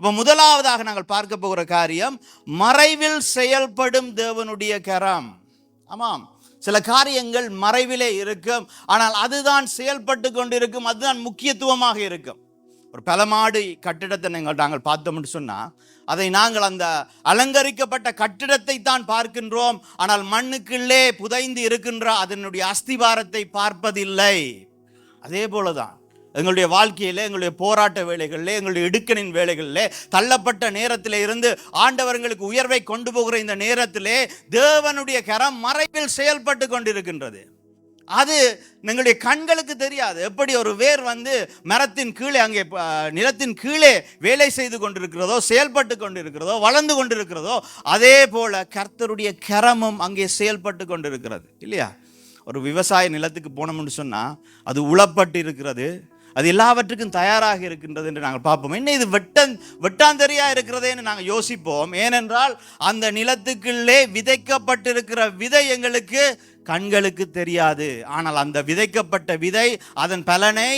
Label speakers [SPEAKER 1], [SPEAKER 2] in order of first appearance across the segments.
[SPEAKER 1] அப்போ முதலாவதாக நாங்கள் பார்க்க போகிற காரியம் மறைவில் செயல்படும் தேவனுடைய கரம். ஆமாம். சில காரியங்கள் மறைவிலே இருக்கும். ஆனால் அதுதான் செயல்பட்டு கொண்டிருக்கும். அதுதான் முக்கியத்துவமாக இருக்கும். ஒரு பலமாடு கட்டிடத்தை நாங்கள் நாங்கள் பார்த்தோம்னு சொன்னால் அதை நாங்கள் அந்த அலங்கரிக்கப்பட்ட கட்டிடத்தை தான் பார்க்கின்றோம். ஆனால் மண்ணுக்குள்ளே புதைந்து இருக்கின்ற அதனுடைய அஸ்திவாரத்தை பார்ப்பதில்லை. அதே போல தான் எங்களுடைய வாழ்க்கையில் எங்களுடைய போராட்ட வேலைகளில் எங்களுடைய இடுக்கணின் வேலைகளில் தள்ளப்பட்ட நேரத்தில் இருந்து ஆண்டவர்களுக்கு உயர்வை கொண்டு போகிற இந்த நேரத்திலே தேவனுடைய கரம் மறைவில் செயல்பட்டு கொண்டிருக்கின்றது. அது எங்களுடைய கண்களுக்கு தெரியாது. எப்படி ஒரு வேர் வந்து மரத்தின் கீழே அங்கே நிலத்தின் கீழே வேலை செய்து கொண்டிருக்கிறதோ செயல்பட்டு கொண்டிருக்கிறதோ வளர்ந்து கொண்டிருக்கிறதோ அதே போல கர்த்தருடைய கரமும் அங்கே செயல்பட்டு கொண்டிருக்கிறது. இல்லையா? ஒரு விவசாய நிலத்துக்கு போனோம்னு சொன்னால் அது உளப்பட்டு இருக்கிறது அது எல்லாவற்றுக்கும் தயாராக இருக்கின்றது என்று நாங்கள் பார்ப்போம். என்ன இது வெட்டன் வெட்டாந்தரியாக இருக்கிறதேன்னு நாங்கள் யோசிப்போம். ஏனென்றால் அந்த நிலத்துக்குள்ளே விதைக்கப்பட்டிருக்கிற விதை எங்களுக்கு கண்களுக்கு தெரியாது. ஆனால் அந்த விதைக்கப்பட்ட விதை அதன் பலனை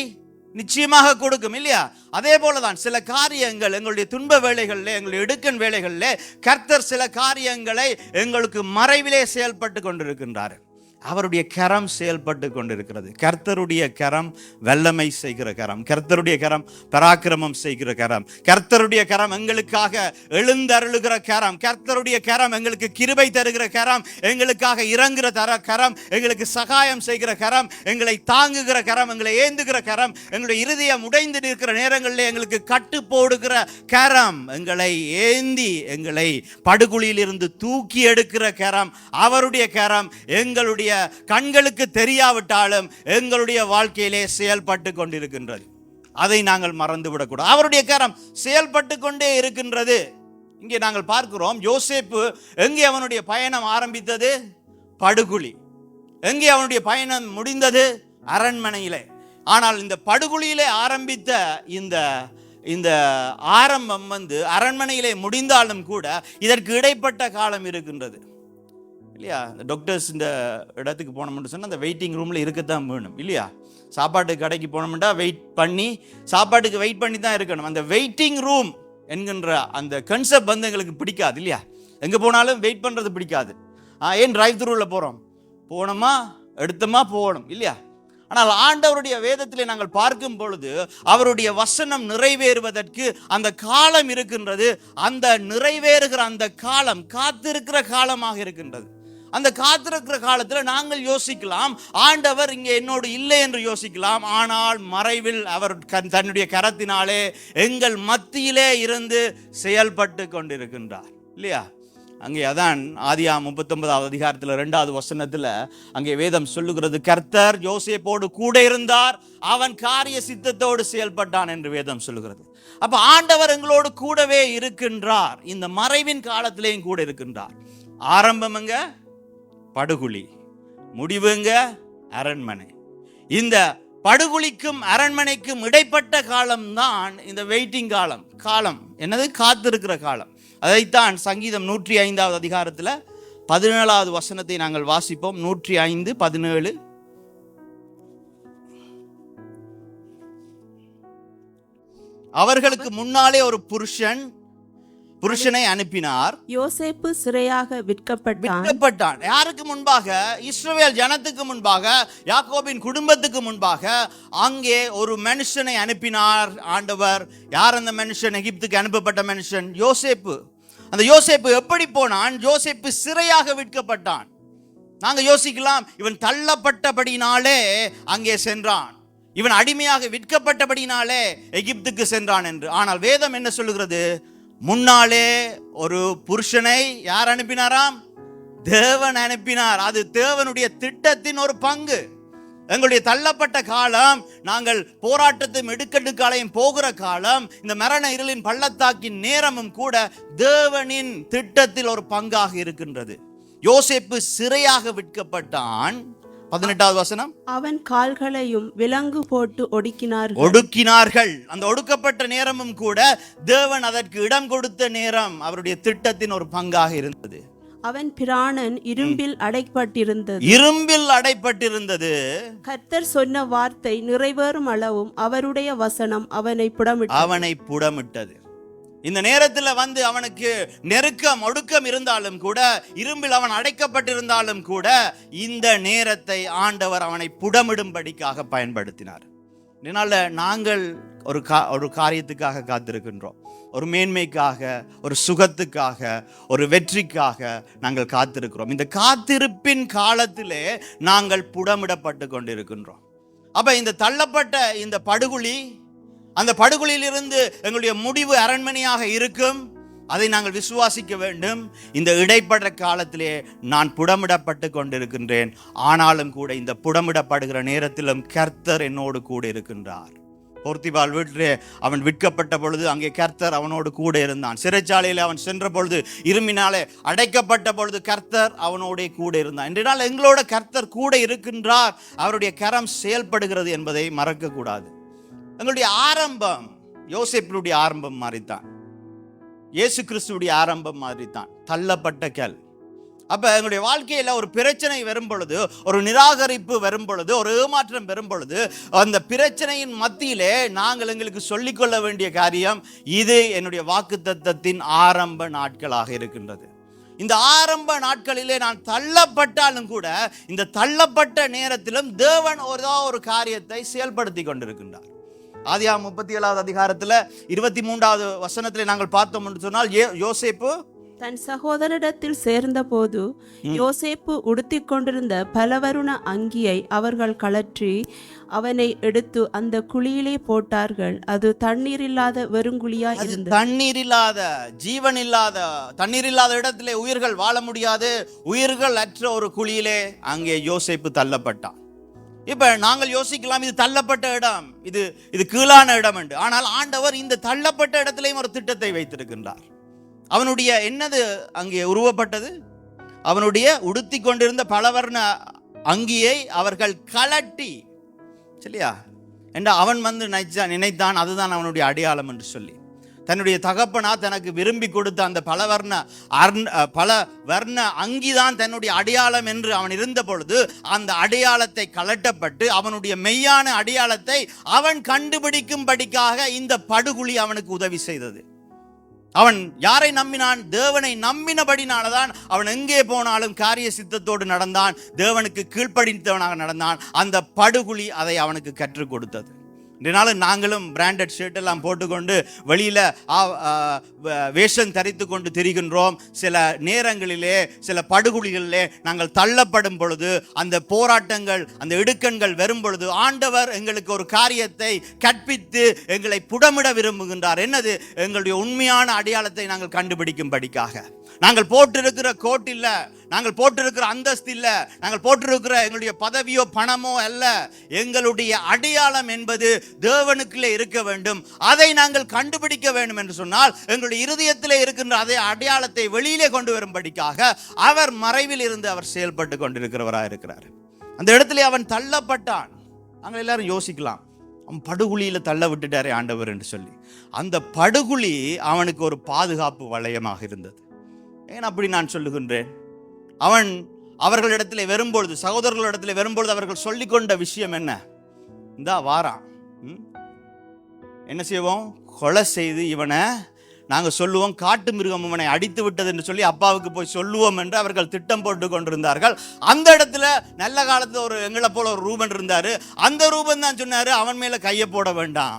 [SPEAKER 1] நிச்சயமாக கொடுக்கும் இல்லையா? அதே போலதான் சில காரியங்கள் எங்களுடைய துன்ப வேலைகளில் எங்களுடைய எடுக்கன் வேலைகளில் கர்த்தர் சில காரியங்களை எங்களுக்கு மறைவிலே செயல்பட்டு கொண்டிருக்கின்றார். அவருடைய கரம் செயல்பட்டு கொண்டிருக்கிறது. கர்த்தருடைய கரம் வல்லமை செய்கிற கரம். கர்த்தருடைய கரம் பராக்கிரமம் செய்கிற கரம். கர்த்தருடைய கரம் எங்களுக்காக எழுந்தருளுகிற கரம். கர்த்தருடைய கரம் எங்களுக்கு கிருபை தருகிற கரம். எங்களுக்காக இறங்குற தர கரம். எங்களுக்கு சகாயம் செய்கிற கரம். எங்களை தாங்குகிற கரம். எங்களை ஏந்துகிற கரம். எங்களுடைய இருதயம் உடைந்து நிற்கிற நேரங்களில் எங்களுக்கு கட்டு போடுகிற கரம். எங்களை ஏந்தி எங்களை படுகுழியிலிருந்து தூக்கி எடுக்கிற கரம். அவருடைய கரம் எங்களுடைய கண்களுக்கு தெரியாவிட்டாலும் எங்களுடைய வாழ்க்கையிலே செயல்பட்டு கொண்டிருக்கின்றது. அதை நாங்கள் மறந்து விடக்கூடாது அவருடைய கரம் செயல்பட்டு கொண்டே இருக்கின்றது. இங்கே நாங்கள் பார்க்கிறோம் யோசேப்பு எங்கே அவனுடைய பயணம் ஆரம்பித்தது? படுகுழி. எங்கே அவனுடைய பயணம் முடிந்தது? அரண்மனையிலே. ஆனால் இந்த படுகுழியிலே ஆரம்பித்த இந்த இந்த ஆரம்பம் வந்து அரண்மனையிலே முடிந்தாலும் கூட இதற்கு இடைப்பட்ட காலம் இருக்கின்றது. இல்லையா? இந்த டாக்டர்ஸ் இந்த இடத்துக்கு போனோம்னு சொன்னால் அந்த வெயிட்டிங் ரூமில் இருக்கத்தான் வேணும் இல்லையா? சாப்பாட்டு கடைக்கு போனோம்னா வெயிட் பண்ணி சாப்பாட்டுக்கு வெயிட் பண்ணி தான் இருக்கணும். அந்த வெயிட்டிங் ரூம் என்கின்ற அந்த கன்செப்ட் வந்து எங்களுக்கு பிடிக்காது இல்லையா? எங்கே போனாலும் வெயிட் பண்ணுறது பிடிக்காது. ஆ, ஏன் டிரைவ் த்ரூவில் போகிறோம் போனோமா? எடுத்தோமா? போகணும் இல்லையா? ஆனால் ஆண்டவருடைய வேதத்திலே நாங்கள் பார்க்கும் பொழுது அவருடைய வசனம் நிறைவேறுவதற்கு அந்த காலம் இருக்கின்றது. அந்த நிறைவேறுகிற அந்த காலம் காத்திருக்கிற காலமாக இருக்கின்றது. அந்த காத்திருக்கிற காலத்தில் நாங்கள் யோசிக்கலாம் ஆண்டவர் இங்கே என்னோடு இல்லை என்று யோசிக்கலாம் ஆனால் மறைவில் அவர் தன்னுடைய கரத்தினாலே எங்கள் மத்தியிலே இருந்து செயல்பட்டு கொண்டிருக்கின்றார். இல்லையா? அங்கே அதான் ஆதியா முப்பத்தொன்பதாவது அதிகாரத்தில் ரெண்டாவது வசனத்தில் அங்கே வேதம் சொல்லுகிறது கர்த்தர் யோசேப்போடு கூட இருந்தார் அவன் காரிய சித்தத்தோடு செயல்பட்டான் என்று வேதம் சொல்லுகிறது. அப்போ ஆண்டவர் எங்களோடு கூடவே இருக்கின்றார் இந்த மறைவின் காலத்திலேயும் கூட இருக்கின்றார். ஆரம்பம் எங்கே? படுகுழி. முடிவுங்க அரண்மனை. இந்த படுகுழிக்கும் அரண்மனைக்கும் இடைப்பட்ட காலம்தான் இந்த வெயிட்டிங் காலம். காலம். என்னது? காத்திருக்கிற காலம். அதைத்தான் சங்கீதம் நூற்றி ஐந்தாவது அதிகாரத்தில் பதினேழாவது வசனத்தை நாங்கள் வாசிப்போம். நூற்றி ஐந்து பதினேழு. அவர்களுக்கு முன்னாலே ஒரு புருஷன் புருஷனை அனுப்பினார்.
[SPEAKER 2] யோசேப்பு சிறையாக விற்கப்பட்டான்.
[SPEAKER 1] விற்கப்பட்டான். யாருக்கு முன்பாக? இஸ்ரவேல் ஜனத்துக்கு முன்பாக யாக்கோபின் குடும்பத்துக்கு முன்பாக. அங்கே ஒரு மனுஷனை அனுப்பினார் ஆண்டவர். யார் அந்த மனுஷன்? எகிப்துக்கு அனுப்பப்பட்ட மனுஷன்? யோசேப்பு. அந்த யோசேப்பு எப்படி போனான்? யோசேப்பு சிறையாக விற்கப்பட்டான். நாங்க யோசிக்கலாம் இவன் தள்ளப்பட்டபடினாலே அங்கே சென்றான். இவன் அடிமையாக விற்கப்பட்டபடினாலே எகிப்துக்கு சென்றான் என்று. ஆனால் வேதம் என்ன சொல்லுகிறது? முன்னாலே ஒரு புருஷனை யார் அனுப்பினாராம்? தேவன் அனுப்பினார். அது தேவனுடைய திட்டத்தின் ஒரு பங்கு. எங்களுடைய தள்ளப்பட்ட காலம் நாங்கள் போராட்டத்தையும் இடுக்கடுக்காலையும் போகிற காலம் இந்த மரண இருளின் பள்ளத்தாக்கின் நேரமும் கூட தேவனின் திட்டத்தில் ஒரு பங்காக இருக்கின்றது. யோசேப்பு சிறையாக விற்கப்பட்டான். பதினெட்டாவது வசனம்.
[SPEAKER 2] அவன் கால்களையும் விலங்கு போட்டு ஒடுக்கினார்கள்.
[SPEAKER 1] ஒடுக்கினார்கள். அந்த ஒடுக்கப்பட்ட நேரமும் கூட தேவன் அதற்கு இடம் கொடுத்த நேரம் அவருடைய திட்டத்தின் ஒரு பங்காக இருந்தது.
[SPEAKER 2] அவன் பிராணன் இரும்பில் அடைப்பட்டிருந்தது.
[SPEAKER 1] இரும்பில் அடைப்பட்டிருந்தது.
[SPEAKER 2] கர்த்தர் சொன்ன வார்த்தை நிறைவேறும் அளவும் அவருடைய வசனம் அவனை புடமிட்டு
[SPEAKER 1] அவனை புடமிட்டது. இந்த நேரத்தில் வந்து அவனுக்கு நெருக்கம் ஒடுக்கம் இருந்தாலும் கூட இரும்பில் அவன் அடைக்கப்பட்டிருந்தாலும் கூட இந்த நேரத்தை ஆண்டவர் அவனை புடமிடும்படிக்காக பயன்படுத்தினார். இதனால் நாங்கள் ஒரு கா ஒரு காரியத்துக்காக காத்திருக்கின்றோம். ஒரு மேன்மைக்காக ஒரு சுகத்துக்காக ஒரு வெற்றிக்காக நாங்கள் காத்திருக்கிறோம். இந்த காத்திருப்பின் காலத்திலே நாங்கள் புடமிடப்பட்டு கொண்டிருக்கின்றோம். அப்போ இந்த தள்ளப்பட்ட இந்த படுகுழி அந்த படுகொலையிலிருந்து எங்களுடைய முடிவு அரண்மனையாக இருக்கும். அதை நாங்கள் விசுவாசிக்க வேண்டும். இந்த இடைப்பட்ட காலத்திலே நான் புடமிடப்பட்டு கொண்டிருக்கின்றேன். ஆனாலும் கூட இந்த புடமிடப்படுகிற நேரத்திலும் கர்த்தர் என்னோடு கூட இருக்கின்றார். போர்த்திபால் வீட்டிலே அவன் விற்கப்பட்ட பொழுது அங்கே கர்த்தர் அவனோடு கூட இருந்தான். சிறைச்சாலையில் அவன் சென்ற பொழுது இருமினாலே அடைக்கப்பட்ட பொழுது கர்த்தர் அவனோடே கூட இருந்தான். இன்றைய எங்களோட கர்த்தர் கூட இருக்கின்றார். அவருடைய கரம் செயல்படுகிறது என்பதை மறக்கக்கூடாது. எங்களுடைய ஆரம்பம் யோசிப்பினுடைய ஆரம்பம் மாதிரி தான் இயேசு கிறிஸ்துடைய ஆரம்பம் மாதிரி தான் தள்ளப்பட்ட கல் அப்போ எங்களுடைய வாழ்க்கையில் ஒரு பிரச்சனை வரும் பொழுது ஒரு நிராகரிப்பு வரும் பொழுது ஒரு ஏமாற்றம் வரும் பொழுது அந்த பிரச்சனையின் மத்தியிலே நாங்கள் எங்களுக்கு சொல்லிக்கொள்ள வேண்டிய காரியம் இது என்னுடைய வாக்குத்தத்தத்தின் ஆரம்ப நாட்களாக இருக்கின்றது. இந்த ஆரம்ப நாட்களிலே நான் தள்ளப்பட்டாலும் கூட இந்த தள்ளப்பட்ட நேரத்திலும் தேவன் ஒரு ஒரு காரியத்தை செயல்படுத்தி கொண்டிருக்கின்றார். ஆதியா முப்பத்தி ஏழாவது அதிகாரத்துல இருபத்தி மூன்றாவது வசனத்திலே நாங்கள் பார்த்தோம் என்று சொன்னால் யோசேப்பு?
[SPEAKER 2] தன் சகோதரிடத்தில் சேர்ந்தபோது யோசேப்பு உடுத்திக் கொண்டிருந்த பலவருண அங்கியை அவர்கள் கழற்றி அவனை எடுத்து அந்த குழியிலே போட்டார்கள். அது தண்ணீர் இல்லாத வெறுங்குழியா இருந்தது.
[SPEAKER 1] தண்ணீர் இல்லாத ஜீவன் இல்லாத தண்ணீர் இல்லாத இடத்திலே உயிர்கள் வாழ முடியாது. உயிர்கள் அற்ற ஒரு குழியிலே அங்கே யோசேப்பு தள்ளப்பட்டான். இப்போ நாங்கள் யோசிக்கலாம் இது தள்ளப்பட்ட இடம் இது இது கீழான இடம் என்று. ஆனால் ஆண்டவர் இந்த தள்ளப்பட்ட இடத்துலையும் ஒரு திட்டத்தை வைத்திருக்கின்றார். அவனுடைய என்னது அங்கே உருவப்பட்டது? அவனுடைய உடுத்தி கொண்டிருந்த பலவர்ண அங்கியை அவர்கள் கலட்டி சரியா? என்றா அவன் வந்து நினைச்சான் நினைத்தான் அதுதான் அவனுடைய அடையாளம் என்று சொல்லி. தன்னுடைய தகப்பனா தனக்கு விரும்பி கொடுத்த அந்த பல வர்ண அர்ண பல வர்ண அங்கிதான் தன்னுடைய அடையாளம் என்று அவன் இருந்த பொழுது அந்த அடையாளத்தை கலட்டப்பட்டு அவனுடைய மெய்யான அடையாளத்தை அவன் கண்டுபிடிக்கும்படிக்காக இந்த படுகுழி அவனுக்கு உதவி செய்தது. அவன் யாரை நம்பினான்? தேவனை நம்பினபடினாலதான் அவன் எங்கே போனாலும் காரிய சித்தத்தோடு நடந்தான். தேவனுக்கு கீழ்ப்படித்தவனாக நடந்தான். அந்த படுகுழி அதை அவனுக்கு கற்றுக் கொடுத்தது. இதனால நாங்களும் பிராண்டட் ஷர்ட் எல்லாம் போட்டுக்கொண்டு வெளியில் வேஷம் தரித்து கொண்டு திரிகின்றோம். சில நேரங்களிலே சில படுகொலிகளிலே நாங்கள் தள்ளப்படும் பொழுது அந்த போராட்டங்கள் அந்த இடுக்கண்கள் வரும் பொழுது ஆண்டவர் எங்களுக்கு ஒரு காரியத்தை கற்பித்து எங்களை புடமிட விரும்புகின்றார். என்னது? எங்களுடைய உண்மையான அடையாளத்தை நாங்கள் கண்டுபிடிக்கும்படிக்காக. நாங்கள் போட்டிருக்கிற கோட்டில் நாங்கள் போட்டிருக்கிற அந்தஸ்து இல்லை. நாங்கள் போட்டிருக்கிற எங்களுடைய பதவியோ பணமோ அல்ல. எங்களுடைய அடையாளம் என்பது தேவனுக்குள்ளே இருக்க வேண்டும். அதை நாங்கள் கண்டுபிடிக்க வேண்டும் என்று சொன்னால் எங்களுடைய இருதயத்தில் இருக்கின்ற அதே அடையாளத்தை வெளியிலே கொண்டு வரும்படிக்காக அவர் மறைவில் இருந்து அவர் செயல்பட்டு கொண்டிருக்கிறவராக இருக்கிறார். அந்த இடத்துல அவன் தள்ளப்பட்டான். நாங்கள் எல்லாரும் யோசிக்கலாம். அவன் படுகுழியில் தள்ள விட்டுட்டாரே ஆண்டவர் என்று சொல்லி. அந்த படுகுழி அவனுக்கு ஒரு பாதுகாப்பு வளையமாக இருந்தது. ஏன் அப்படி நான் சொல்லுகின்றேன்? அவன் அவர்களிடத்தில் வரும்பொழுது சகோதரர்களிடத்தில் வரும்பொழுது அவர்கள் சொல்லிக்கொண்ட விஷயம் என்ன? இந்தா வாரான் ம்? என்ன செய்வோம்? கொலை செய்து இவனை நாங்கள் சொல்லுவோம் காட்டு மிருகம் இவனை அடித்து விட்டது என்று சொல்லி அப்பாவுக்கு போய் சொல்லுவோம் என்று அவர்கள் திட்டம் போட்டு கொண்டிருந்தார்கள். அந்த இடத்துல நல்ல காலத்தில் ஒரு எங்களை போல ஒரு ரூபன் இருந்தார். அந்த ரூபன் தான் சொன்னார் அவன் மேலே கையை போட வேண்டாம்.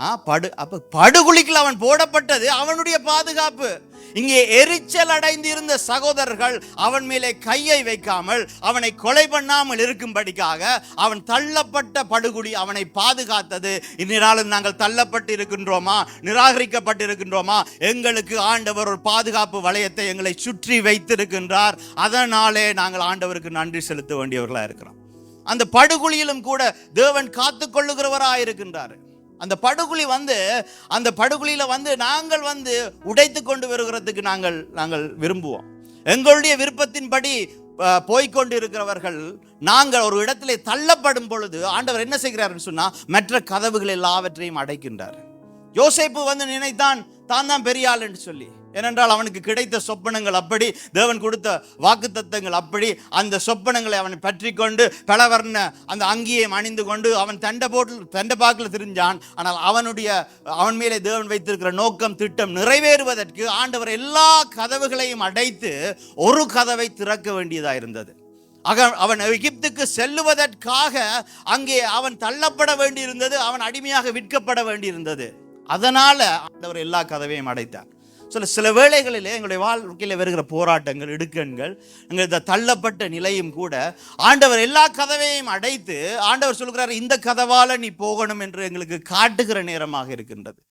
[SPEAKER 1] ஆ படு அப்போ படுகுழிக்குள் அவன் போடப்பட்டது அவனுடைய பாதுகாப்பு. இங்கே எரிச்சல் அடைந்திருந்த சகோதரர்கள் அவன் மேலே கையை வைக்காமல் அவனை கொலை பண்ணாமல் இருக்கும்படிக்காக அவன் தள்ளப்பட்ட படுகுழி அவனை பாதுகாத்தது. இந்நாளும் நாங்கள் தள்ளப்பட்டு இருக்கின்றோமா நிராகரிக்கப்பட்டு இருக்கின்றோமா எங்களுக்கு ஆண்டவர் ஒரு பாதுகாப்பு வளையத்தை எங்களை சுற்றி வைத்திருக்கின்றார். அதனாலே நாங்கள் ஆண்டவருக்கு நன்றி செலுத்த வேண்டியவர்களா இருக்கிறோம் அந்த படுகொலியிலும் கூட தேவன் காத்து கொள்ளுகிறவராக இருக்கின்றார் அந்த படுகுழி வந்து அந்த படுகுழியில் வந்து நாங்கள் வந்து உடைத்து கொண்டு வருகிறதுக்கு நாங்கள் நாங்கள் விரும்புவோம். எங்களுடைய விருப்பத்தின்படி போய்கொண்டு போய்க்கொண்டு இருக்கிறவர்கள் நாங்கள் ஒரு இடத்திலே தள்ளப்படும் பொழுது ஆண்டவர் என்ன செய்கிறாருன்னு சொன்னால் மற்ற கதவுகள் எல்லாவற்றையும் அடைக்கின்றார். யோசேப்பு வந்து நினைத்தான் தான் தான் பெரிய சொல்லி. ஏனென்றால் அவனுக்கு கிடைத்த சொப்பனங்கள் அப்படி தேவன் கொடுத்த வாக்குத்தத்தங்கள் அப்படி அந்த சொப்பனங்களை அவன் பற்றி கொண்டு பலவர்ண அந்த அங்கியை அணிந்து கொண்டு அவன் தண்டை போட்டு தண்டை பாக்கில் திரிஞ்சான். ஆனால் அவனுடைய அவன் மேலே தேவன் வைத்திருக்கிற நோக்கம் திட்டம் நிறைவேறுவதற்கு ஆண்டவர் எல்லா கதவுகளையும் அடைத்து ஒரு கதவை திறக்க வேண்டியதாக இருந்தது. ஆக அவன் எகிப்துக்கு செல்லுவதற்காக அங்கே அவன் தள்ளப்பட வேண்டியிருந்தது அவன் அடிமையாக விற்கப்பட வேண்டியிருந்தது. அதனால ஆண்டவர் எல்லா கதவையும் அடைத்தார். சில சில வேளைகளிலே எங்களுடைய வாழ்க்கையில் வருகிற போராட்டங்கள் இடுக்கண்கள் எங்கள் இந்த தள்ளப்பட்ட நிலையும் கூட ஆண்டவர் எல்லா கதவையும் அடைத்து ஆண்டவர் சொல்கிறார் இந்த கதவால நீ போகணும் என்று எங்களுக்கு காட்டுகிற நேரமாக இருக்கின்றது.